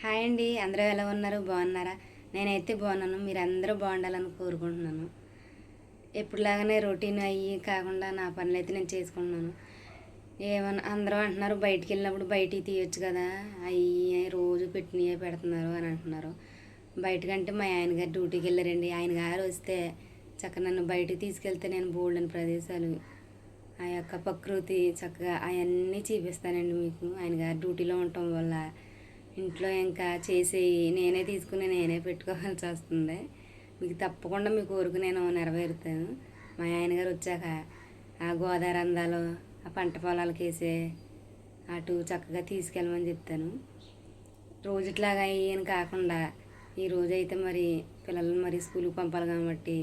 Hi అండి అందరూ ఎలా ఉన్నారు? బాగున్నారా? నేనైతే బాగున్నాను మీరు అందరూ బాగుండాలని కోరుకుంటున్నాను. ఎప్పుడులాగానే రొటీన్ అయ్యి కాకుండా నా పనులు అయితే నేను చేసుకుంటున్నాను. ఏమన్నా అందరూ అంటున్నారు బయటికి వెళ్ళినప్పుడు బయటికి తీయొచ్చు కదా అవి రోజు పెట్టినవి పెడుతున్నారు అని అంటున్నారు. బయటకంటే మా ఆయన గారు డ్యూటీకి వెళ్ళారండి. ఆయన గారు వస్తే చక్కగా నన్ను బయటికి తీసుకెళ్తే నేను బోల్డని ప్రదేశాలు. ఆ యొక్క ప్రకృతి చక్కగా అవన్నీ చూపిస్తానండి మీకు. ఆయన గారు డ్యూటీలో ఉండటం వల్ల ఇంట్లో ఇంకా చేసి నేనే తీసుకుని నేనే పెట్టుకోవాల్సి వస్తుంది. మీకు తప్పకుండా మీ కోరిక నేను నెరవేరుతాను. మా ఆయన గారు వచ్చాక ఆ గోదావరి అందాలు ఆ పంట పొలాలకు వేసే అటు చక్కగా తీసుకెళ్ళమని చెప్తాను. రోజుట్లాగా అయ్యాను కాకుండా ఈ రోజు అయితే మరి పిల్లల్ని మరి స్కూల్కి పంపాలి కాబట్టి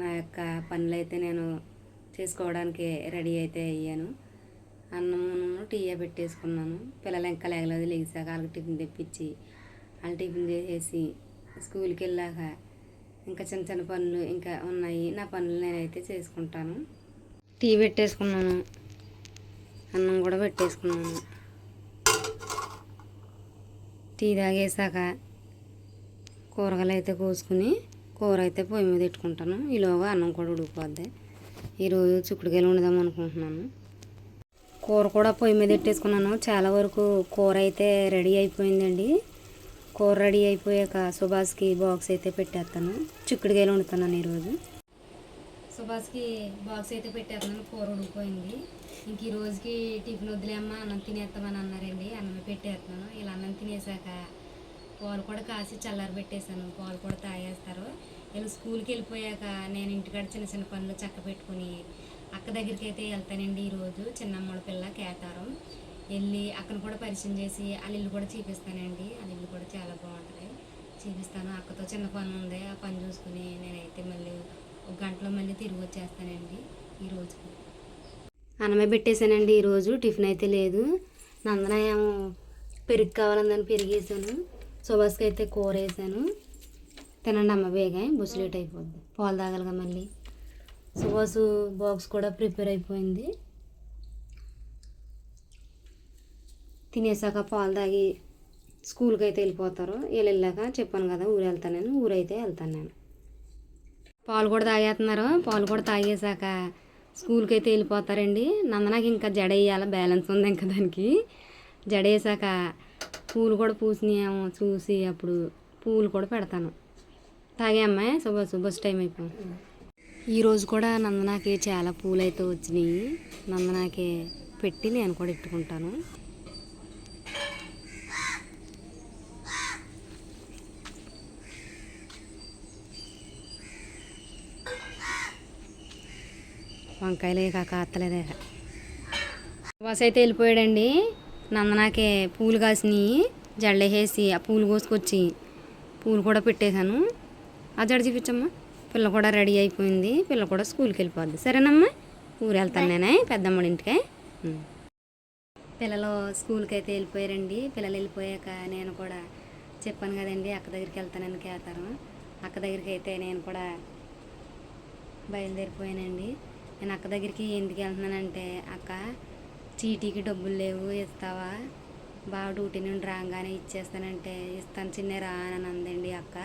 నా యొక్క పనులు అయితే నేను చేసుకోవడానికి రెడీ అయితే అయ్యాను. అన్నమును టీయా పెట్టేసుకున్నాను. పిల్లలు ఇంకా లేగలేదు లేచాక వాళ్ళకి టిఫిన్ తెప్పించి వాళ్ళు టిఫిన్ చేసేసి స్కూల్కి వెళ్ళాక ఇంకా చిన్న చిన్న పనులు ఇంకా ఉన్నాయి. నా పనులు నేనైతే చేసుకుంటాను. టీ పెట్టేసుకున్నాను. అన్నం కూడా పెట్టేసుకున్నాను. టీ తాగేసాక కూరగాయలు అయితే కోసుకుని కూర అయితే పొయ్యి మీద పెట్టుకుంటాను. ఈలోగా అన్నం కూడా ఉడికిపోద్ది. ఈరోజు చిక్కుడుకాయలు వండుదాం అనుకుంటున్నాను. కూర కూడా పొయ్యి మీద పెట్టేసుకున్నాను చాలా వరకు కూర అయితే రెడీ అయిపోయిందండి. కూర రెడీ అయిపోయాక సుభాష్కి బాక్స్ అయితే పెట్టేస్తాను. చిక్కుడుకాయలు వండుతున్నాను ఈరోజు. సుభాష్కి బాక్స్ అయితే పెట్టేస్తున్నాను. కూర ఉడికిపోయింది ఇంక ఈ రోజుకి టిఫిన్ వద్దులేమ్మా అన్నం తినేస్తామని అన్నారండి. అన్నం పెట్టేస్తున్నాను. ఇలా అన్నం తినేసాక పాలు కూడా కాసి చల్లారి పెట్టేశాను. పాలు కూడా తాగేస్తారు. వీళ్ళు స్కూల్కి వెళ్ళిపోయాక నేను ఇంటికాడ చిన్న చిన్న పనులు చక్క పెట్టుకుని అక్క దగ్గరికి అయితే వెళ్తానండి ఈరోజు. చిన్నమ్మల పిల్ల కేతారం వెళ్ళి అక్కను కూడా పరిచయం చేసి వాళ్ళ ఇల్లు కూడా చూపిస్తానండి. వాళ్ళ ఇల్లు కూడా చాలా బాగుంటుంది. చూపిస్తాను. అక్కతో చిన్న పని ఉంది. ఆ పని చూసుకుని నేనైతే మళ్ళీ ఒక గంటలో మళ్ళీ తిరిగి వచ్చేస్తానండి ఈరోజు అన్నమే పెట్టేశానండి ఈరోజు టిఫిన్ అయితే లేదు. నందన ఏమో పెరుగు కావాలందని పెరిగేసాను సుభాష్కి అయితే కూర వేసాను తినండి అమ్మ బేగా. బుసలేట్ అయిపోద్ది. పాలు తాగలగా మళ్ళీ. సుభాష్ బాక్స్ కూడా ప్రిపేర్ అయిపోయింది. తినేసాక పాలు తాగి స్కూల్కి అయితే వెళ్ళిపోతారు. వీళ్ళు వెళ్ళాక చెప్పాను కదా ఊరు వెళ్తాను నేను ఊరైతే వెళ్తాను నేను పాలు కూడా తాగేస్తున్నారు. పాలు కూడా తాగేసాక స్కూల్కి అయితే వెళ్ళిపోతారండి నందనాకి ఇంకా జడ వేయాలి బ్యాలెన్స్ ఉంది ఇంకా దానికి. జడ వేసాక పూలు కూడా పూసినాయేమో చూసి అప్పుడు పూలు కూడా పెడతాను. తాగే అమ్మాయి శుభ శుభస్ టైం అయిపోయింది. ఈరోజు కూడా నందనాకి చాలా పూలు అయితే వచ్చినాయి. నందనాకి పెట్టి నేను కూడా ఇట్టుకుంటాను. వంకాయలే కాక అత్తలేదే బస్ అయితే వెళ్ళిపోయాడండి. నందనాకే పూలు కాసినాయి. జడలేసేసి ఆ పూలు కోసుకొచ్చి పూలు కూడా పెట్టేశాను. ఆ జడ చూపించమ్మా. పిల్ల కూడా రెడీ అయిపోయింది. పిల్ల కూడా స్కూల్కి వెళ్ళిపోద్ది. సరేనమ్మా? ఊరు వెళ్తాను నేనే పెద్దమ్మడి ఇంటికి. పిల్లలు స్కూల్కి అయితే వెళ్ళిపోయారండి. పిల్లలు వెళ్ళిపోయాక నేను కూడా చెప్పాను కదండి అక్క దగ్గరికి వెళ్తానని కేతారు. అక్క దగ్గరికి అయితే నేను కూడా బయలుదేరిపోయానండి. నేను అక్క దగ్గరికి ఎందుకు వెళ్తున్నానంటే అక్క చీటీకి డబ్బులు లేవు ఇస్తావా? బాగా డ్యూటీ నుండి రాగానే ఇచ్చేస్తానంటే ఇస్తాను చిన్న రా అని అందండి అక్క.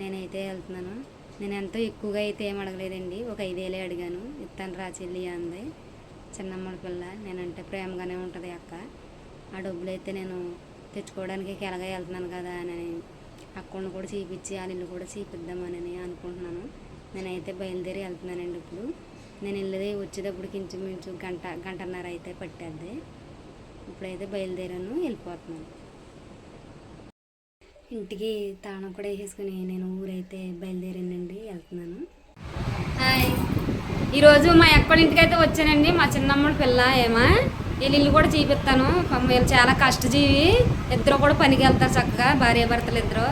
నేనైతే వెళ్తున్నాను. నేను ఎంతో ఎక్కువగా అయితే ఏం అడగలేదండి. ఒక ఐదేళ్ళే అడిగాను. ఇత్తాను రా చెల్లి అంది. చిన్నమ్మడి పిల్ల నేనంటే ప్రేమగానే ఉంటుంది అక్క. ఆ డబ్బులు అయితే నేను తెచ్చుకోవడానికి ఎలాగ వెళ్తున్నాను కదా అని అక్కడిని కూడా చూపించి వాళ్ళ ఇల్లు కూడా చూపిద్దామని అనుకుంటున్నాను. నేనైతే బయలుదేరి వెళ్తున్నానండి ఇప్పుడు. నేను వెళ్ళేది వచ్చేటప్పుడు ఇంచుమించు గంట గంటన్నర అయితే పట్టేద్ది. ఇప్పుడైతే బయలుదేరాను వెళ్ళిపోతున్నాను. ఇంటికి తాళం కూడా వేసేసుకుని నేను ఊరైతే బయలుదేరానండి వెళ్తున్నాను. హాయ్. ఈరోజు మా ఎక్కడి ఇంటికి అయితే వచ్చానండి. మా చిన్నమ్ముడు పిల్ల ఏమా? వీళ్ళు ఇల్లు కూడా చూపిస్తాను. వీళ్ళు చాలా కష్టజీవి. ఇద్దరు కూడా పనికి వెళ్తారు చక్కగా భార్య భర్తలు ఇద్దరు.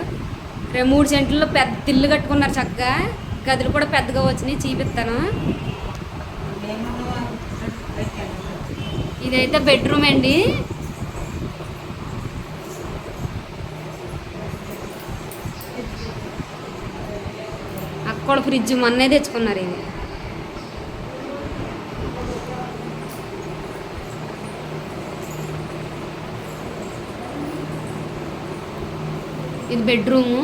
రేపు మూడు సెంట్లలో పెద్ద ఇల్లు కట్టుకున్నారు చక్కగా. గదులు కూడా పెద్దగా వచ్చినాయి చూపిస్తాను. ఇదైతే బెడ్రూమ్ అండి. అక్కడ ఫ్రిడ్జ్ మొన్నే తెచ్చుకున్నారు ఇది. ఇది బెడ్రూము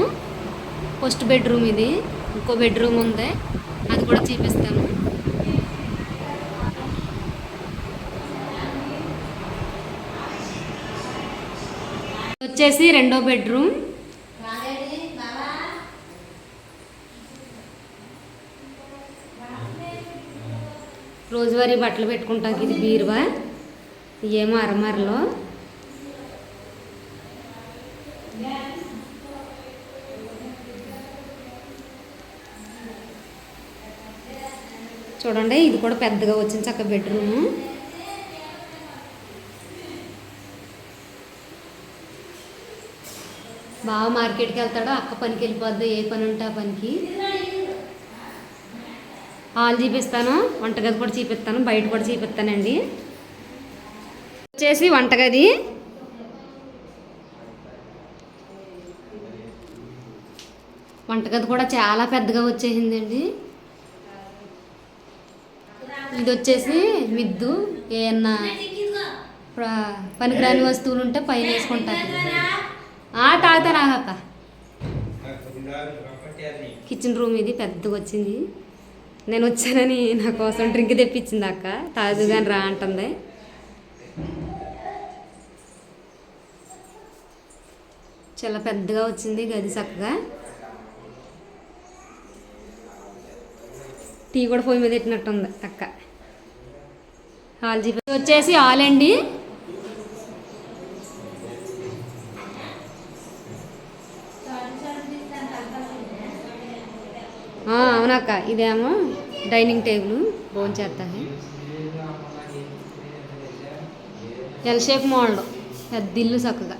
ఫస్ట్ బెడ్రూమ్ ఇది. ఇంకో బెడ్రూమ్ ఉంది. అది కూడా చూపిస్తాను. వచ్చేసి రెండో బెడ్రూమ్ రోజువారీ బట్టలు పెట్టుకుంటాకి ఇది బీరువా. ఏమో అరమరలో. చూడండి ఇది కూడా పెద్దగా వచ్చింది చక్క బెడ్రూము బావ మార్కెట్కి వెళ్తాడో అక్క పనికి వెళ్ళిపోద్ది ఏ పని ఉంటే ఆ పనికి. హాల్ చూపిస్తాను వంటగది కూడా చూపిస్తాను బయట కూడా చూపిస్తానండి వచ్చేసి వంటగది. వంటగది కూడా చాలా పెద్దగా వచ్చేసిందండి. ఇది వచ్చేసి మిద్దు ఏమన్నా పనికిరాని వస్తువులు ఉంటే పైన వేసుకుంటారు. ఆ, తాగుతా నాగక్క కిచెన్ రూమ్ ఇది పెద్దగా వచ్చింది. నేను వచ్చానని నా కోసం డ్రింక్ తెప్పించింది అక్క. తాగు రా అంటుంది. చాలా పెద్దగా వచ్చింది గది చక్కగా. టీ కూడా పొయ్యి మీద పెట్టినట్టుంది అక్క. హాల్ జీపీ వచ్చేసి హాల్ అండి ఆ, అవునక్క. ఇదేమో డైనింగ్ టేబుల్ భోజనం ఎల్ షేప్ మోడల్ పెద్ద ఇల్లు చక్కగా.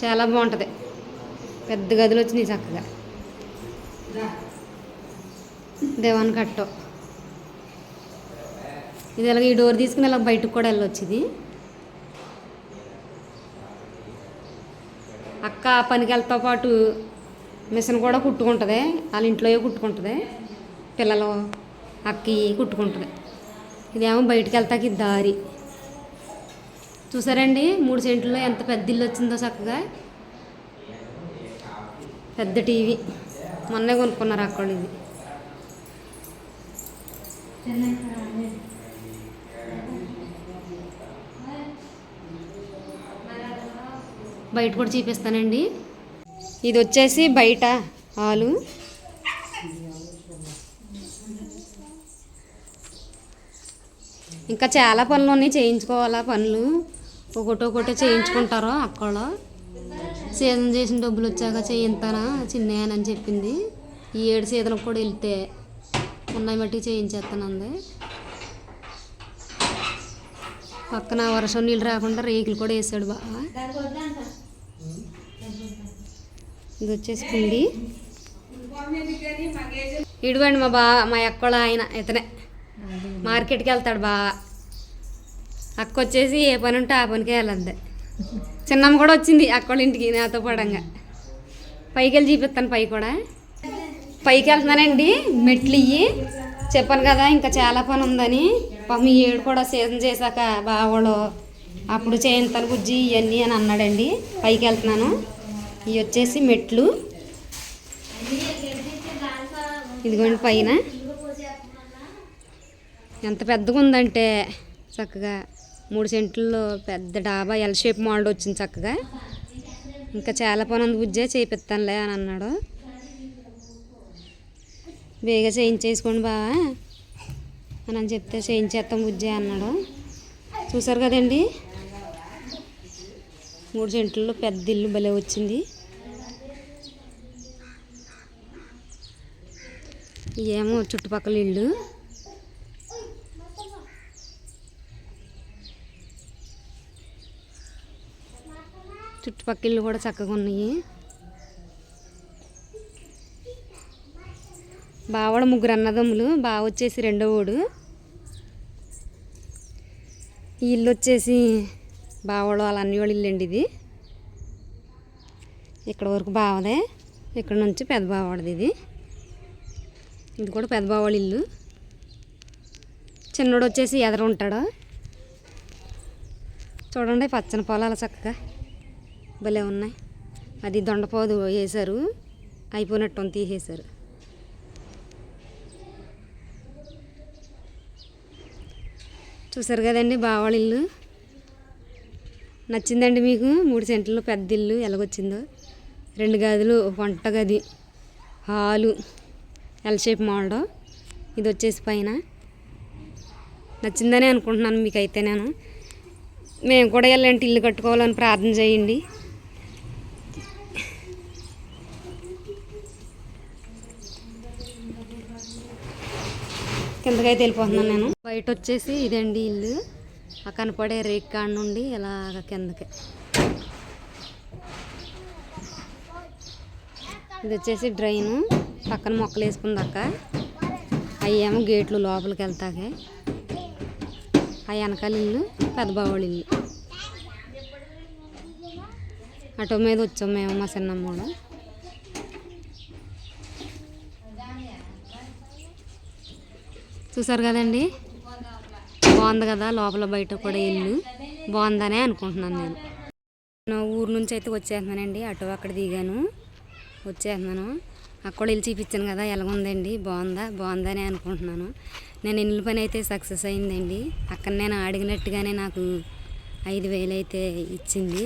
చాలా బాగుంటుంది. పెద్ద గదులు వచ్చినాయి చక్కగా. దేవాన్ కట్టో ఇది ఇలాగ ఈ డోర్ తీసుకుని ఇలా బయటకు కూడా వెళ్ళొచ్చు ఇది అక్క పనికి వెళ్తా పాటు మిషన్ కూడా కుట్టుకుంటుంది వాళ్ళ ఇంట్లోయే కుట్టుకుంటుంది పిల్లలు అక్కి కుట్టుకుంటుంది. ఇదేమో బయటికి వెళ్తాకి దారి. చూసారండి మూడు సెంట్లో ఎంత పెద్ద ఇల్లు వచ్చిందో చక్కగా. పెద్ద టీవీ. మొన్నే కొనుక్కున్నారు అక్కడ ఇది. బయట కూడా చూపిస్తానండి. ఇది వచ్చేసి బయట ఆలు. ఇంకా చాలా పనులు ఉన్నాయి చేయించుకోవాలా పనులు. ఒకటి ఒకటి చేయించుకుంటారు అక్కడ. సీజన్ చేసిన డబ్బులు వచ్చాక చేయింతానా? చిన్నయనని చెప్పింది. ఈ ఏడు సీజన్కి కూడా వెళ్తే ఉన్నాయి మట్టి చేయించేస్తానంది పక్కన వర్షం నీళ్ళు రాకుండా రేకులు కూడా వేసాడు బాగా ఇది వచ్చేసి కుండి మా బా మా అక్కోళ్ళ ఆయన ఇతనే. మార్కెట్కి వెళ్తాడు బాగా అక్క వచ్చేసి ఏ పని ఉంటే ఆ పనికే వెళ్ళద్ది చిన్నమ్మ కూడా వచ్చింది అక్కోళ్ళ ఇంటికి నాతో పడంగా. పైకి వెళ్ళి చూపిస్తాను పై కూడా. పైకి వెళ్తున్నానండి మెట్లు ఇయ్యి. చెప్పాను కదా ఇంకా చాలా పని ఉందని. పాపం ఏడు కూడా సీజన్ చేశాక బావోడు అప్పుడు చేయింతాను బుజ్జి ఇవన్నీ అని అన్నాడండి. పైకి వెళ్తున్నాను. ఇవి వచ్చేసి మెట్లు. ఇదిగోండి పైన. ఎంత పెద్దగా ఉందంటే చక్కగా మూడు సెంట్లలో పెద్ద డాబా ఎల్ షేప్ మోడల్ వచ్చింది చక్కగా. ఇంకా చాలా పని ఉంది బుజ్జే చేపిస్తానులే అని అన్నాడు. బేగా చేయించేసుకోండి బావా అని అని చెప్తే చేయించేస్తాం బుజ్జే అన్నాడు. చూసారు కదండి? మూడు సెంట్లలో పెద్ద ఇల్లు భలే వచ్చింది. ఏమో చుట్టుపక్కల ఇల్లు. చుట్టుపక్కల ఇల్లు కూడా చక్కగా ఉన్నాయి. బావడ ముగ్గురు అన్నదమ్ములు బావ వచ్చేసి రెండో ఈ ఇల్లు వచ్చేసి బావోళ్ళు వాళ్ళ అన్నయ్య వాళ్ళ ఇల్లు అండి ఇది. ఇక్కడ వరకు బావదే ఇక్కడ నుంచి పెద్ద బావడది ఇది. ఇది కూడా పెద్ద బావాళ్ళ ఇల్లు. చిన్నోడు వచ్చేసి ఎదర ఉంటాడు. చూడండి పచ్చని పొలాలు చక్కగా భలే ఉన్నాయి. అది దొండపోదు వేశారు అయిపోయినట్టు తీసేశారు. చూసారు కదండి బావాళ్ళ ఇల్లు. నచ్చిందండి మీకు? మూడు సెంట్లు పెద్ద ఇల్లు ఎలాగొచ్చిందో. రెండు గదులు వంట గది హాలు ఎల్ షేప్ మోడల్ ఇది వచ్చేసి పైన. నచ్చిందని అనుకుంటున్నాను మీకైతే నేను. మేము కూడా ఇలాంటి ఇల్లు కట్టుకోవాలని ప్రార్థన చేయండి. కిందకైతే వెళ్ళిపోతున్నాను నేను. బయట వచ్చేసి ఇదండి ఇల్లు. ఆ కనపడే రేక్ కాడ నుండి ఇలాగ కిందకి. ఇది వచ్చేసి డ్రైను. పక్కన మొక్కలు వేసుకుందాక అయ్యేమో గేట్లు లోపలికి వెళ్తాకే. ఆ వెనకాల ఇల్లు పెద్ద బావోళ్ళ ఇల్లు. ఆటో మీద వచ్చాం మేము మా చిన్నమ్మ కూడా చూసారు కదండి? బాగుంది కదా లోపల బయట కూడా ఇల్లు. బాగుందనే అనుకుంటున్నాను నేను. నేను ఊరు నుంచి అయితే వచ్చేస్తున్నానండి. ఆటో అక్కడ దిగాను. వచ్చేస్తున్నాను. అక్కడ వెళ్ళి చూపించాను కదా ఎలాగుందండి? బాగుందా? బాగుందని అనుకుంటున్నాను. నేను ఇల్లు పని అయితే సక్సెస్ అయిందండి. అక్కడ నేను అడిగినట్టుగానే నాకు ఐదు వేలు అయితే ఇచ్చింది.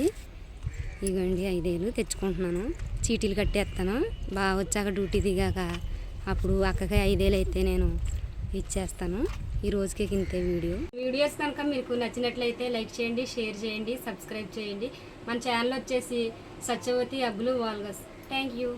ఇగోండి ఐదేళ్ళు తెచ్చుకుంటున్నాను. చీటీలు కట్టేస్తాను. బాగా వచ్చాక డ్యూటీ దిగాక అప్పుడు అక్కకి ఐదేళ్ళు అయితే నేను ఇచ్చేస్తాను. ఈ రోజుకి ఇంతే వీడియో. వీడియోస్ కనుక మీకు నచ్చినట్లయితే లైక్ చేయండి షేర్ చేయండి సబ్స్క్రైబ్ చేయండి. మన ఛానల్ వచ్చేసి Satyavathi Abbulu vlogs. Thank you.